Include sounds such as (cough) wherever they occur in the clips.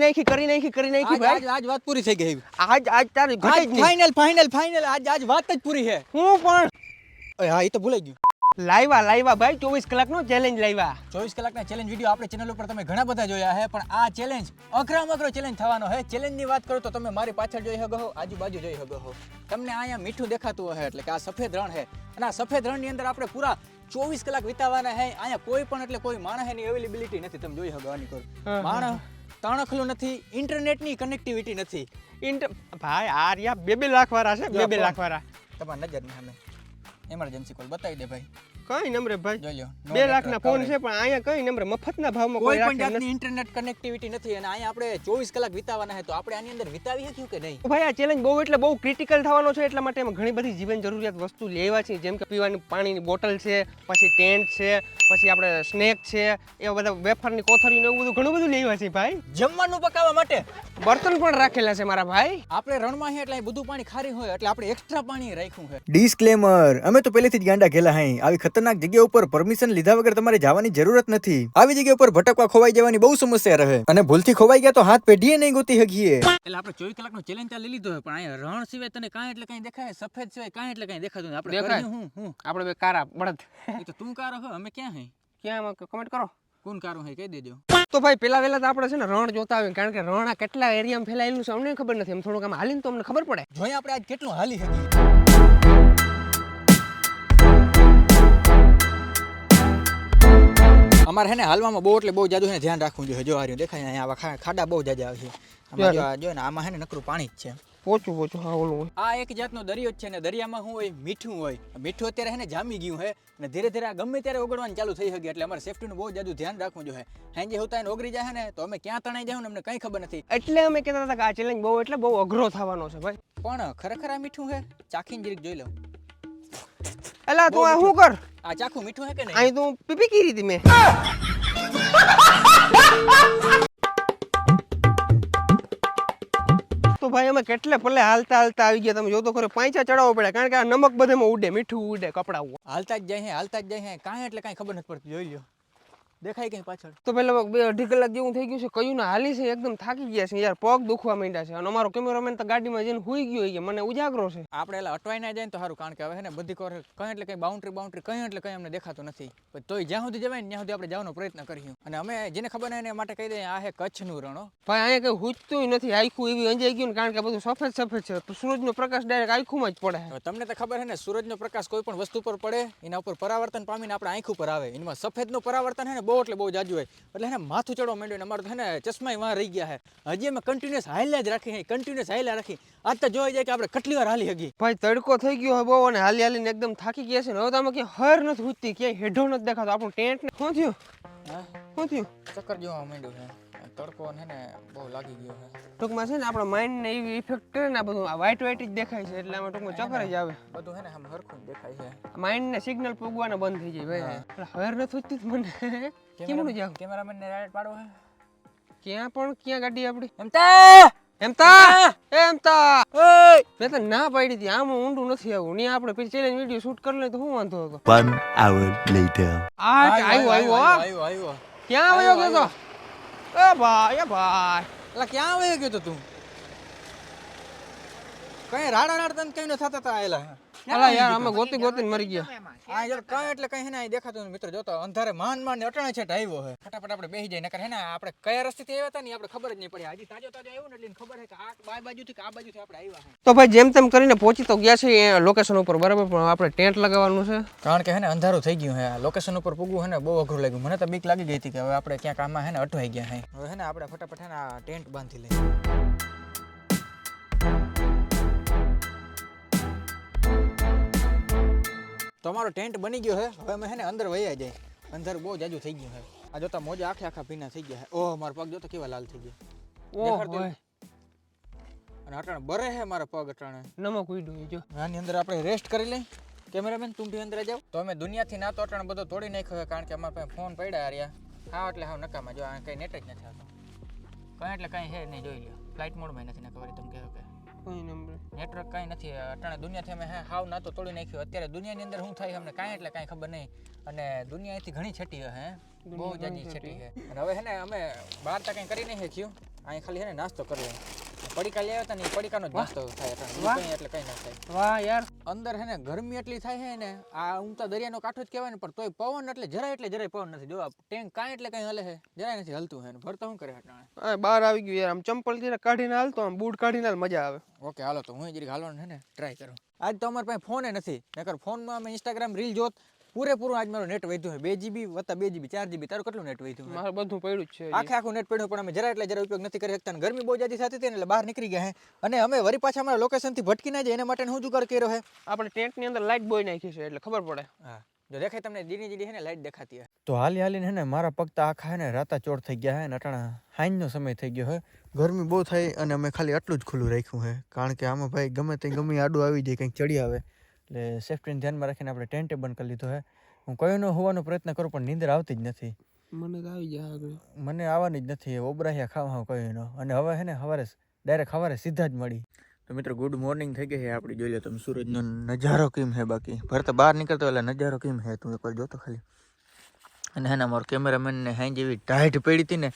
કરી નાખી કરી નાખી કરી નાખી ભાઈ. આજ વાત પૂરી થઈ ગઈ આજ આજ તારી ઘટે જ ફાઇનલ ફાઇનલ ફાઇનલ આજ આજ વાત જ પૂરી છે. હું પણ હા એ તો ભૂલાઈ ગયું. લાઈવા લાઈવા ભાઈ ચોવીસ કલાકનો ચેલેન્જ લાઈવા ચોવીસ કલાકના ચેલેન્જ વીડિયો આપણે ચેનલ ઉપર તમે ઘણા બધા જોયા છે પણ આ ચેલેન્જ અઘરામાં અઘરો ચેલેન્જ થવાનો છે. ચેલેન્જની વાત કરું તો તમે મારી પાછળ જોઈ શકો આજુબાજુ જોઈ શકો હો તમને અહીંયા મીઠું દેખાતું હોય એટલે કે આ સફેદ રણ છે. અને આ સફેદ રણની અંદર આપણે પૂરા ચોવીસ કલાક વિતાવાના છે. અહીંયા કોઈ પણ એટલે કોઈ માણસ એની અવેલેબિલિટી નથી તમે જોઈ શકો આની કોર માણસ તણખલું નથી ઇન્ટરનેટની કનેક્ટિવિટી નથી. ઇન્ટર ભાઈ આ રહ્યા બે બે લાખ વાળા છે બે બે લાખ વાળા તમારા નજરની સામે. ઇમરજન્સી કોલ બતાવી દે ભાઈ. કઈ નંબરે ભાઈ? No બે લાખ ના ફોન છે પણ અહીંયા કઈ નંબરે? મફતના ભાવમાં કોઈ કોઈ પણ જાતની ઇન્ટરનેટ કનેક્ટિવિટી નથી અને અહીંયા આપણે ચોવીસ કલાક વિતાવાના છે તો આપણે આની અંદર વિતાવી શકીએ કે નહીં? ભાઈ આ ચેલેન્જ બહુ એટલે બહુ ક્રિટિકલ થવાનો છે એટલા માટે એમાં ઘણી બધી જીવન જરૂરિયાત વસ્તુ લેવા છે જેમ કે પીવાની પાણીની બોટલ છે પછી ટેન્ટ છે પછી આપણે સ્નેક છે એવા બધા વેફરની કોથળી ને એવું બધું ઘણું બધું લેવા છે ભાઈ. જમવાનું પકાવવા માટે? બર્તન પણ રાખેલા છે મારા ભાઈ. આપણે રણમાં છે એટલે બધું પાણી ખારી હોય એટલે આપણે એક્સ્ટ્રા પાણી રાખ્યું છે. ડિસ્ક્લેમર અમે તો પહેલેથી જ ગાંડા ઘેલા હઈ આવી ખતરનાક જગ્યા ઉપર પરમિશન લીધા વગર તમારે જવાની જરૂરત નથી. આવી જગ્યા ઉપર ભટકવા ખોવાઈ જવાની બહુ સમસ્યા રહે. અને ભૂલથી ખોવાઈ ગયા તો હાથ પેઢીએ નહીં ગોતી શકીએ એટલે આપણે ચોવીસ કલાકનો ચેલેન્જ ત્યાં લઈ લીધો પણ અહીંયા રણ સિવાય તને કાંઈ એટલે કાંઈ દેખાય? સફેદ સિવાય કાંઈ એટલે કાંઈ દેખાતું નથી. આપણે દેખાય? હું હું. આપણે બે કારા બળદ. એ તો તું કારો હો અમે ક્યાં હઈ ક્યાં કમેન્ટ કરો. કોણ કારો હે કહી દેજો. તો ભાઈ પેલા વેલા તો આપણે છે ને રણ જોતા આવીએ કારણ કે રણ આ કેટલા એરિયામાં ફેલાયેલું છે અમને ખબર નથી. એમ થોડુંક આમ હાલીને તો અમને ખબર પડે. જોઈએ આપણે આજ કેટલું હાલી શકીએ અમારે હે ને હાલવામાં બહુ એટલે બહુ જાદુ હે ધ્યાન રાખવું જોઈએ. જો આ રહ્યું દેખાય અહીંયા આવા ખાડા બહુ જાજા આવે છે. જો ને આમાં હે ને નકરું પાણી જ છે. પોચું પોચું હા ઓલું આ એક જાતનો દરિયો જ છે ને દરિયામાં શું હોય? મીઠું હોય. મીઠું અત્યારે હે ને જામી ગયું હે અને ધીરે ધીરે આ ગમે ત્યારે ઓગળવાનું ચાલુ થઈ શકે એટલે અમારે સેફટીનું બહુ જાદુ ધ્યાન રાખવું જોઈએ. હાંજે હોતા એને ઓગળી જાય ને તો અમે ક્યાં તણાઈ જાય ને અમને કંઈ ખબર નથી. એટલે અમે કહેતા હતા કે આ ચેલેન્જ બહુ એટલે બહુ અઘરો થવાનો છે ભાઈ. પણ ખરેખર આ મીઠું છે? ચાખીને જરીક જોઈ લઉં એલા તું આ શું કર આ ચાખું મીઠું છે કે નહીં અહીં તું પીપી કરી હતી મેં તો ભાઈ અમે કેટલે પલે હાલતા હાલતા આવી ગયા તમે જો તો ખરો પાંચા ચડાવવો પડે કારણ કે આ નમક બધેમાં ઉડે મીઠું ઉડે કપડા ઉડે. હાલતા જ જાય છે હાલતા જ જાય છે કાંઈ એટલે કાંઈ ખબર નથી પડતી જોઈ લ્યો. દેખાય કઈ પાછળ? તો પેલા બે અઢી કલાક જેવું થઈ ગયું છે કયું ના હાલી છે એકદમ થાકી ગયા છે યાર પગ દુખવા માંડ્યા છે. અને અમારો કેમેરામેન તો ગાડીમાં જઈને હુઈ ગયો છે મને ઉજાગરો છે. આપણે એટલે અટવાઈ ના જાય તો સારું કારણ કે હવે ને બધી કોર કઈ એટલે કંઈ બાઉન્ડ્રી બાઉન્ડ્રી કંઈ એટલે કંઈ અમને દેખાતું નથી. પણ તોય જ્યાં સુધી જવાય ને ત્યાં સુધી આપણે જવાનો પ્રયત્ન કરીશું. અને અમે જેને ખબર નહીં એને માટે કહી દઈએ આ હે કચ્છનું રણો. ભાઈ અહીંયા કઈ હુજતું નથી આખું એવી અંજાઈ ગયું કારણ કે બધું સફેદ સફેદ છે. સૂરજનો પ્રકાશ ડાયરેક્ટ આખુંમાં જ પડે. તમને તો ખબર છે ને સૂરજનો પ્રકાશ કોઈ પણ વસ્તુ પર પડે એના ઉપર પરાવર્તન પામીને આપણે આંખ ઉપર આવે. એમાં સફેદનું પરાવર્તન છે ને બહુ એટલે બહુ જાજુ હોય. એટલે હે ને માથું ચડવા માંડ્યું ને અમારું તો હે ને ચશ્માય વાં રહી ગયા છે હજી અમે કન્ટિન્યુઅસ હાલ્યા જ રાખી કન્ટિન્યુઅસ હાલ્યા રાખી. આજ તો જોઈ જાય કે આપણે કેટલી વાર હાલી હગી. ભાઈ તડકો થઈ ગયો હોય બહુ અને હાલી હાલીને એકદમ થાકી ગયા છે ને. હવે તો આમાં ક્યાંય હર નથી હુજતી ક્યાંય હેઢો નથી દેખાતો. આપણું ટેન્ટ ને શું થયું? શું થયું? ચક્કર જોવા માંડ્યું છે તડકો છે ને બહુ લાગી ગયો છે. ટૂંકમાં છે ને આપણા માઇન્ડ ને એવી ઇફેક્ટ કરે ને આ બધું આ વ્હાઈટ વ્હાઈટ જ દેખાય છે એટલે આમાં ટૂંકમાં ચક્કર જ આવે. બધું છે ને આમ હરખું દેખાય છે. માઇન્ડ ને સિગ્નલ પૂગવાના બંધ થઈ જાય ભાઈ. એટલે હર નથી થતી મને. કેમનું જાવ કેમેરામેન ને રાઈટ પાડો હે. ક્યાં પણ ક્યાં ગાડી આપડી? એમ તા એમ તા એમ મેં તો ના પાડી હતી આમ ઊંડું નથી આવું. ની આપણે પછી ચેલેન્જ વીડિયો શૂટ કરી લે તો શું વાંધો હતો? One આવર લેટર આ આવ્યો આવ્યો આવ્યો આવ્યો ક્યાં આવ્યો ગયો તો? એ ભાઈ એ ભાઈ. એટલે ક્યાં વહી ગયો તો તું? કઈ રાડા રાડ તને કઈ ન થતા તા આયેલા અલા યાર અમે ગોતી ગોતીને મરી ગયા. આ યાર કઈ એટલે કઈ હે ને દેખાતું નથી. મિત્રો જોતો અંધારે માન માન અટણે છે આવ્યો હે. ફટાફટ આપણે બેસી જાય નકર હે ને આપણે કયા રસ્તેથી આવ્યા હતા ને આપણે ખબર જ નહીં પડી. હજી તાજો તાજો આવ્યો ને એટલે ખબર હે કે આ બાય બાજુથી કે આ બાજુથી આપણે આવ્યા હે. તો ભાઈ જેમ તેમ કરીને પહોંચી તો ગયા છે લોકેશન ઉપર બરાબર? પણ આપણે ટેન્ટ લગાવવાનું છે. કારણ કે હે ને અંધારું થઈ ગયું હે. આ લોકેશન ઉપર પૂગવું હે ને બહુ અઘરું લાગ્યું. મને તો બીક લાગી ગઈ હતી કે હવે આપણે ક્યાંક આમાં હે ને અટવાઈ ગયા હે. હવે હે ને આપણે ફટાફટ હે ને આ ટેન્ટ બાંધી લઈએ. તો અમારો ટેન્ટ બની ગયો છે હવે અમે છે ને અંદર વયા જાય. અંદર બહુ જાજુ થઈ ગયું છે આ જોતા મોજા આખે આખા ભીના થઈ ગયા છે ઓહ મારા પગ જોતો કેવા લાલ થઈ ગયા. અને અટાણે બરે હે મારા પગ અટાણે. નમક ઉડ્યું જો. આની અંદર આપણે રેસ્ટ કરી લઈ. કેમેરામેન તું અંદર જાવ તો અમે દુનિયાથી ના તો અટાણે બધો તોડી નાખ્યો છે કારણ કે અમારા પાસે ફોન પડ્યા રહ્યા હા એટલે હા નકામાં. જો આ કંઈ નેટ જ નથી આવતો. કંઈ એટલે કંઈ હે નહીં જોઈ લ્યો. ફ્લાઇટ મોડમાં નથી ના ખબર તમે કહો કે કોઈ નંબર નેટવર્ક કઈ નથી અટાણે દુનિયાથી અમે હે હાવ ના તો તોડી નાખ્યો. અત્યારે દુનિયાની અંદર શું થાય અમને કાંઈ એટલે કાંઈ ખબર નહીં. અને દુનિયાથી ઘણી છટી હે? બહુ જાજી છેટી છે. અને હવે હે ને અમે બહાર તો કઈ કરી નહીં શક્યું અહીં ખાલી હે ને નાસ્તો કરી લઈએ. પડીકા લેવા હતા ને પડીકાનો જ નાસ્તો થાય એટલે કઈ ના થાય. વાહ યાર. અંદર હે ને ગરમી એટલી થાય છે ને આ ઊંચા દરિયાનો કાંઠો જ કહેવાય ને પણ તોય પવન એટલે જરાય એટલે જરાય પવન નથી. જો આ ટેન્ક કાંઈ એટલે કઈ હલે છે જરાય નથી હલતું હે ને. ભરતો શું કરે હટાણે બહાર આવી ગયું યાર. આમ ચંપલ જરા કાઢીને હાલતો આમ બૂટ કાઢીને મજા આવે. ઓકે હાલો તો હું જરીક હાલવાનું છે ને ટ્રાય કરું. આજ તો અમારી પાસે ફોન નથી નકર ફોનમાં અમે ઇન્સ્ટાગ્રામ રીલ જોત પૂરેપૂરું આજ મારું નેટ વધ્યું છે. બે જીબી વત્તા બે જીબી ચાર જીબી તારું કેટલું નેટ વધ્યું મારું બધું પડ્યું જ છે. આખે આખું નેટ પડ્યું પણ અમે જરા એટલે જરા ઉપયોગ નથી કરી શકતા ગરમી બહુ જાજી થતી હતી એટલે બહાર નીકળી ગયા અને અમે વરી પાછા અમારા લોકેશનથી ભટકી ના જાય એના માટે હું જુગાડ કર્યો હે? આપણે ટેન્ટની અંદર લાઈટ બોય નાખી છે એટલે ખબર પડે. હા. જો દેખાય તમને દીની દીની હે ને લાઈટ દેખાતી હે. તો હાલી હાલીને હે ને મારા પગતા આખા હે ને રાતા ચોર થઈ ગયા હે ને અટાણા હાંજનો સમય થઈ ગયો હે. ગરમી બહુ થાય અને અમે ખાલી આટલું જ ખુલ્લું રાખ્યું હે. કારણ કે આમાં ભાઈ ગમે તે ગમે આડું આવી જાય કંઈક ચડી આવે. એટલે સેફ્ટીને ધ્યાનમાં રાખીને આપણે ટેન્ટે બંધ કરી લીધો હે. હું કયો ન હોવાનો પ્રયત્ન કરું પણ નીંદર આવતી જ નથી. મને તો આવી જાય મને આવવાની જ નથી ઓબરાહિયા ખાવા હાવ કયો અને હવે હે ને સવારે ડાયરેક્ટ સવારે સીધા જ મળી. તો મિત્રો ગુડ મોર્નિંગ થઈ ગઈ છે આપણી જોઈ લે તમે સૂરજનો નજારો કેમ હે બાકી? ભરતા બહાર નીકળતો એટલે નજારો કેમ હે? તું એકવાર જોતો ખાલી. અને હે ને અમારો કેમેરામેન ને હાઈ જેવી ટાઈટ પડી હતી ને.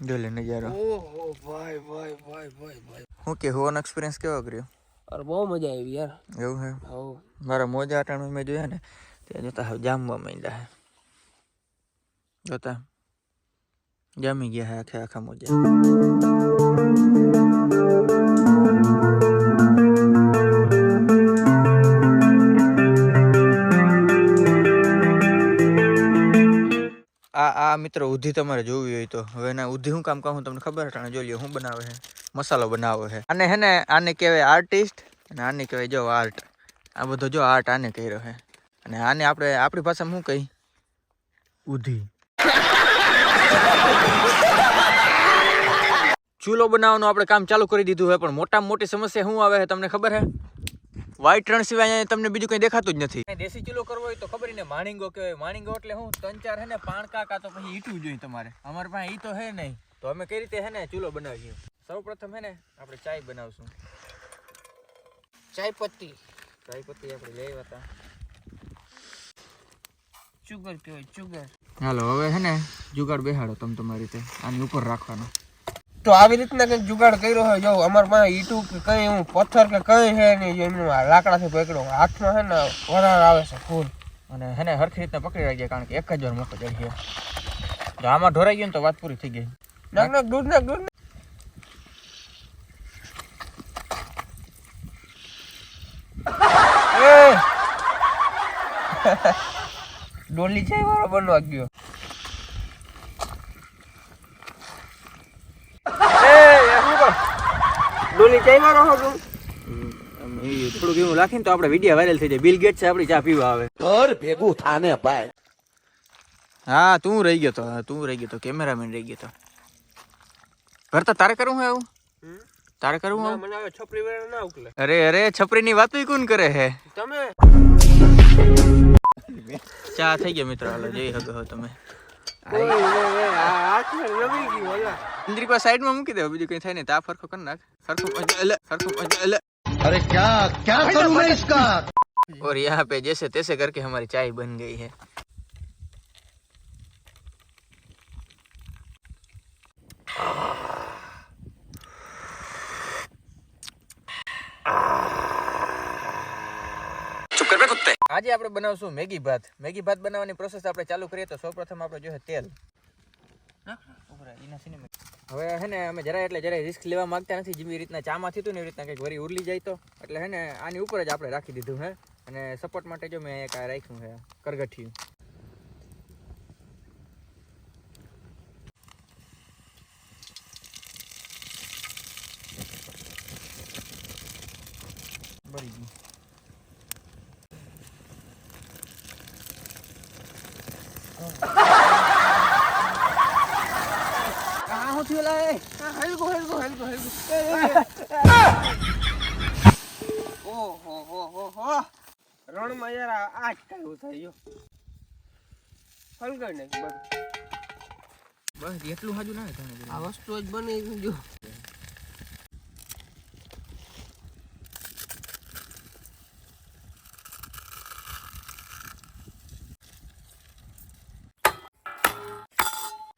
જોઈ લે નજારો. ઓહો ભાઈ ભાઈ ભાઈ ભાઈ ભાઈ. હું કે હોવાનો એક્સપિરિયન્સ કેવો કર્યો? અરે બહુ મજા આવી યાર. એવું હે? હવ મારા મોજા અટાણું મેં જોયા ને ત્યાં જોતા હવે જામવા માંડ્યા હે. જોતા. જામી ગયા હે આખે આખા મોજા. આ આ મિત્રો ઉધી તમારે જોવી હોય તો. હવે ના ઉધી હું કામ કહું તમને ખબર? છે જોઈ લ્યો હું બનાવે છે મસાલો બનાવ્યો છે. આને હે ને, આને કહેવાય આર્ટિસ્ટ અને આને કહેવાય જો આર્ટ આ બધો જો આર્ટ આને કર્યો છે. અને આને આપણે, આપણી ભાષામાં શું કહી ઉધી. ચૂલો બનાવવાનું આપણે કામ ચાલુ કરી દીધું છે, પણ મોટામાં મોટી સમસ્યા શું આવે છે, તમને ખબર છે? વ્હાઈટ રણ સિવાય તમને બીજું કંઈ દેખાતું જ નથી. દેશી ચૂલો કરવો હોય તો ખબર ને, માણીંગો કહેવાય. માણીંગો એટલે હું ત્રણ ચાર હે ને પાણકા કાં તો પછી ઈટવું જોઈએ તમારે. અમારે પાસે ઈ તો હે નહીં. તો અમે કઈ રીતે હે ને, ચૂલો બનાવીએ? સૌ પ્રથમ હે ને આપણે ચાય બનાવશું. ચાય પત્તી. ચાય પત્તી આપણે લઈ હતા. ચુગર કહેવાય ચુગર હાલો હવે હે ને જુગાડ બેહાડો તમે તમારી રીતે. આની ઉપર રાખવાનો. તો આવી રીતના કંઈક જુગાડ કર્યો હોય જો અમારે પાસે ઈટું કે કંઈ હું પથ્થર કે કંઈ છે નહીં એમનું લાકડાથી પકડ્યો હાથમાં છે ને વરાળ આવે છે ફૂલ. અને હે ને હરખી રીતના પકડી રાખીએ કારણ કે એક જ વાર મોટો ચડી ગયો. જો આમાં ઢોરાઈ ગયું ને તો વાત પૂરી થઈ ગઈ. નાખ નાખ દૂધ નાખ દૂધ નાખ. એ! (laughs) ડોલી છે વાળો બનવા ગયો? ડોલી વાળો થોડુંક એવું લાખીને તો આપણે વીડિયો વાયરલ થઈ જાય. બિલ ગેટ છે આપણી ચા પીવા આવે. ઘર ભેગું થાને ભાઈ. હા તું રહી ગયો તો તું રહી ગયો તો કેમેરામેન રહી ગયો તો. કરતા તારે કરવું હે આવું? તારે કરવું ના, મને છપરી ની ના ઉકલે. અરે અરે છપરીની વાતો કોણ કરે હે? તમે? ચા થઈ ગયો મિત્રો હાલો જઈ શકો છો તમે ઓય, ઓય, ઓય, આ હાથમાં નમી ગયું ઓલા ઇન્દ્રિક સાઈડમાં મૂકી દે બીજું કઈ થાય નહીં તા ફરખો કરી નાખ ફરખો એટલે ફરખો એટલે अरे क्या क्या करूं मैं इसका और यहाँ पे जैसे तैसे करके हमारी चाय बन गई है આજે આપણે બનાવશું મેગી ભાત. મેગી ભાત બનાવવાની પ્રોસેસ આપણે ચાલુ કરીએ તો સૌપ્રથમ આપણે જોઈએ તેલ. હવે હે ને, અમે જરા એટલે જરાય રિસ્ક લેવા માંગતા નથી. જેવી રીતના ચામાં થયું ને એવી રીતના કંઈક વરી ઉરલી જાય તો. એટલે હે ને, આની ઉપર જ આપણે રાખી દીધું હે. અને સપોર્ટ માટે જો મેં એક આ રાખ્યું છે કરગઠિયું. બળી ગયું. આ હું થયું લા હલકો હલકો હલકો હલકો. એ, એ, એ. ઓહો હો હો હો. રણમાં યાર આ જ કાંઈ થાય હલકાઈ નાખ બધું બસ. એટલું હાજુ ના થાય આ વસ્તુ જ બની જો.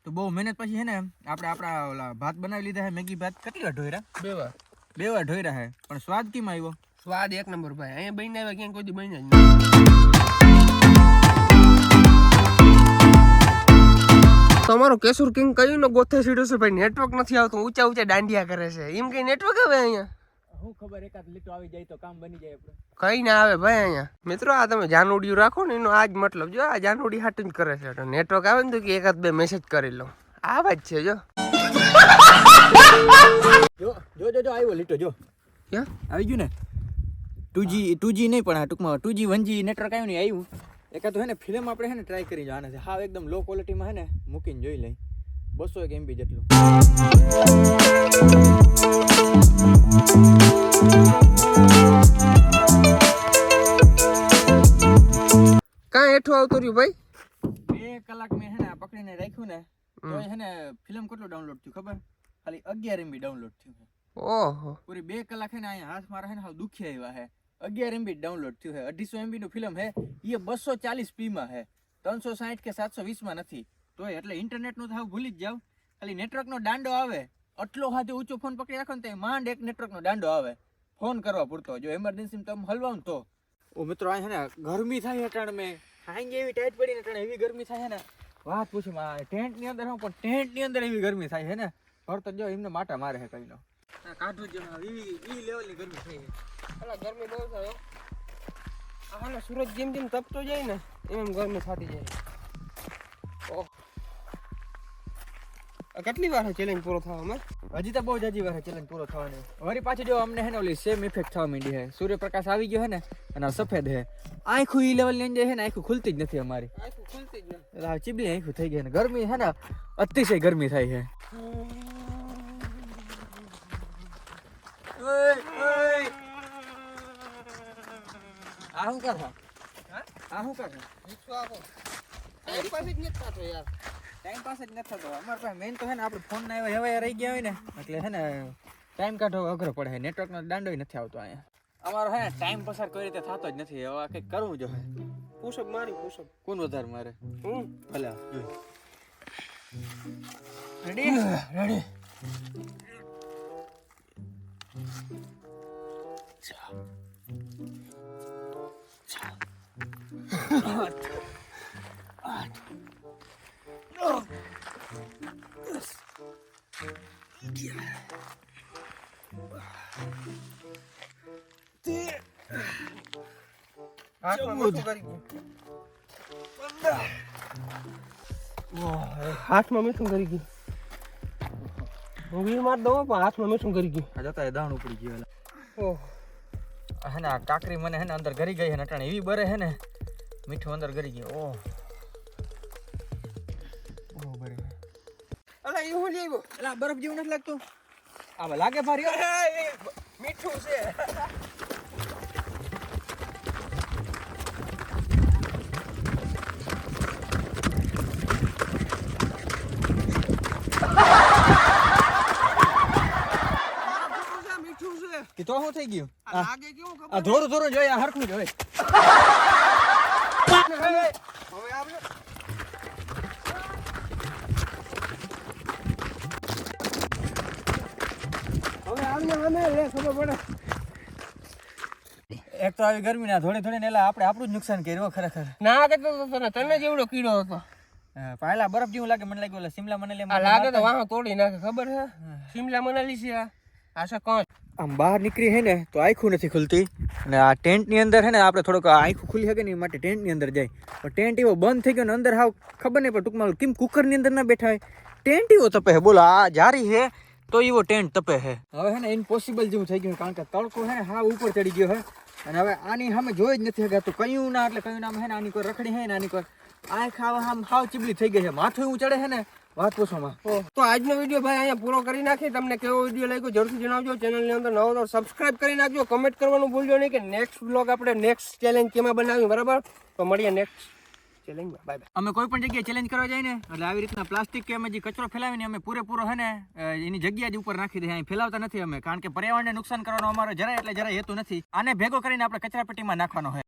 તો બહુ મહેનત પછી છે ને આપણે આપણા ઓલા ભાત બનાવી લીધા છે. મેગી ભાત કેટલા ઢોયરા? બે વાર. બે વાર ઢોયરા છે. પણ સ્વાદ કેમ આવ્યો? સ્વાદ એક નંબર ભાઈ. અહીંયા બની આવ્યા ક્યાંય કોઈ બની જ નહીં. તમારો કેસુર કિંગ કયું ને ગોથે સીડ્યો છે ભાઈ? નેટવર્ક નથી આવતું ઊંચા ઊંચા દાંડિયા કરે છે. એમ કઈ નેટવર્ક આવે અહીંયા? હું ખબર એકાદ લીટો આવી જાય તો કામ બની જાય કઈ ના આવે ભાઈ અહીંયા. મિત્રો આ તમે જાનુડિયું રાખો ને એનો આજ મતલબ જો આ જાનુડી હાટું જ કરે છે. નેટવર્ક આવે ને તો કે એકાદ બે મેસેજ કરી લઉં આ વાત છે જો. જો જો જો જો આવ્યો લીટો જો. ક્યાં? આવી ગયું ને? ટુજી ટુજી નહીં પણ આ ટૂંકમાં ટુ જી વન નેટવર્ક આવ્યું નહીં આવ્યું. એકાદ તો હે ને ફિલ્મ આપણે હે ને ટ્રાય કરી જવાના છે. હા એકદમ લો ક્વોલિટીમાં હે ને મૂકીને જોઈ લઈ. બસો એક એમબી જેટલું. કાં હેઠું આવતું રહ્યું ભાઈ? બે કલાક મેં હે ને પકડીને રાખ્યું ને તો હે ને ફિલ્મ કેટલું ડાઉનલોડ થયું ખબર? ખાલી અગિયાર એમબી ડાઉનલોડ થયું છે. ઓહો. પૂરી બે કલાક હે ને અહીંયા હાથ મારા હે ને હાવ દુખી આવ્યા હે અગિયાર એમબી ડાઉનલોડ થયું હે અઢીસો એમબી નું ફિલ્મ હે એ બસો ચાલીસમાં હે ત્રણસો સાઠ કે સાતસો વીસમાં નથી. તોય એટલે ઇન્ટરનેટનું થાવ ભૂલી જ જાવ. ખાલી નેટવર્ક નો દાંડો આવે. આટલો હાથે ઊંચો ફોન પકડી રાખો ને તો માંડ એક નેટવર્ક નો દાંડો આવે. ફોન કરવા પૂરતો. જો એમરજન્સી તમે હલવાઓ તો. ઓ મિત્રો આ ને ગરમી થાય અટાણ મેં. હાંગે એવી ટાઈટ પડી ને અટાણે એવી ગરમી થાય ને. વાત પૂછું ટેન્ટની અંદર હું, પણ ટેન્ટની અંદર એવી ગરમી થાય છે ને? ભર તો જો એમને માટા મારે છે કઈનો. કાઢું જો એવી ઈ લેવલની ગરમી થઈ અલા, ગરમી બહુ થાય હાલો, સૂરજ જેમ જેમ તપતો જાય ને, એમ ગરમી થતી જાય ઓહ આ કેટલી વાર ચેલેન્જ પૂરો થવામાં હજી તો બહુ જ હજી વાર ચેલેન્જ પૂરો થવાનો. વળી પાછી જો અમને હે ને ઓલી સેમ ઇફેક્ટ થવા માંડી છે સૂર્યપ્રકાશ આવી ગયો હે ને અને આ સફેદ હે. આંખું ઈ લેવલની અંદર હે ને આંખું ખુલતી જ નથી અમારી. આખું ખુલતી જ નથી. એટલે આ ચીબલી આંખું થઈ ગઈ ને ગરમી છે ને અતિશય ગરમી થાય છે આ શું કર આ શું કર મીઠું આપો. ટાઈમ પાસ જ નથી થતો યાર. ટાઈમ પાસ જ નથી થતો. અમારે પાસે મેઇન તો છે ને આપણે ફોન ના એવા હવાયા રહી ગયા હોય ને એટલે છે ને ટાઈમ કાઢવો અઘરો પડે છે. નેટવર્કનો દાંડો નથી આવતો અહીંયા. અમારો છે ને ટાઈમ પસાર કોઈ રીતે થતો જ નથી. હવે કંઈક કરવું જોઈએ. પુષપ મારી પુષપ કોણ વધારે મારે? હું? ભલે. રેડી રેડી હાથમાં હાથમાં મીઠું કરી ગયું. હું વીર માર દઉં પણ હાથમાં મીઠું કરી ગયું. આ જતા દાણ ઉપડી ગયું ઓહ. આ હે ને આ કાકરી મને હે ને અંદર ગરી ગઈ હે ને અટાણે. એવી બરે હે ને મીઠું અંદર ગરી ગયું. ઓહ. બરે અલા એ હું લેવો બરફ જેવું નથી લાગતું. આમાં લાગે ભારી મીઠું છે મીઠું છે કે તો શું થઈ ગયું? આ લાગે કેવું ખબર આ ધોરું ધોરું જોઈએ આ હરખું જોઈએ હવે આપણે એક તો આવી ગરમી ના થોડી થોડી ને એટલે આપણે આપણું જ નુકસાન કર્યું ખરેખર. ના કે તને તને જેવડો કીડો હતો. પાયલા પહેલા બરફ જેવું લાગે મને લાગ્યું ઓલા સિમલા મનાલી લાગે તો વાહ તોડી નાખે ખબર છે શિમલા મનાલી છે આ. આ છે કોણ. આમ બહાર નીકળી હે ને, તો આંખું નથી ખુલતી. અને આ ટેન્ટની અંદર હે ને, આપણે થોડોક આંખું ખુલી શકે ને, એ માટે ટેન્ટની અંદર જાય. પણ ટેન્ટ એવો બંધ થઈ ગયો ને, અંદર હાવ ખબર નહીં, પણ ટૂંકમાં કેમ કુકરની અંદર ના બેઠા હોય? ટેન્ટ એવો તપે હે, બોલો, આ જારી હે, તો એવો ટેન્ટ તપે હે. હવે હે ને ઇમ્પોસિબલ જેવું થઈ ગયું, કારણ કે તડકો હે ને હા ઉપર ચડી ગયો હે. અને હવે આની સામે જોઈ જ નથી શકાતું કયું ના, એટલે કયું નામ હે ને, આની કોઈ રખડી હે ને, આની કોઈ આંખ હાવ આમ હાવ ચીબલી થઈ ગઈ છે. માથું એવું ચડે હે ને વાત તો આજનો વીડિયો ભાઈ અહીંયા પૂરો કરી નાખી તમને કેવો વીડિયો લાગ્યો જરૂરથી જણાવજો. ચેનલની અંદર નવો તો સબસ્ક્રાઇબ કરી નાખજો. કમેન્ટ કરવાનું ભૂલજો નહીં કે નેક્સ્ટ બ્લોગ આપણે નેક્સ્ટ ચેલેન્જ કેમાં બનાવ્યું બરાબર? તો મળીએ નેક્સ્ટ ચેલેન્જમાં બાય બાય અમે કોઈ પણ જગ્યાએ ચેલેન્જ કરવા જાય ને એટલે આવી રીતના પ્લાસ્ટિક કે અમે જે કચરો ફેલાવીને અમે પૂરેપૂરો હે ને એની જગ્યા જ ઉપર નાખી દે અહીં ફેલાવતા નથી અમે કારણ કે પર્યાવરણને નુકસાન કરવાનો અમારો જરાય એટલે જરાય હેતુ નથી. આને ભેગો કરીને આપણે કચરાપેટીમાં નાખવાનો હોય.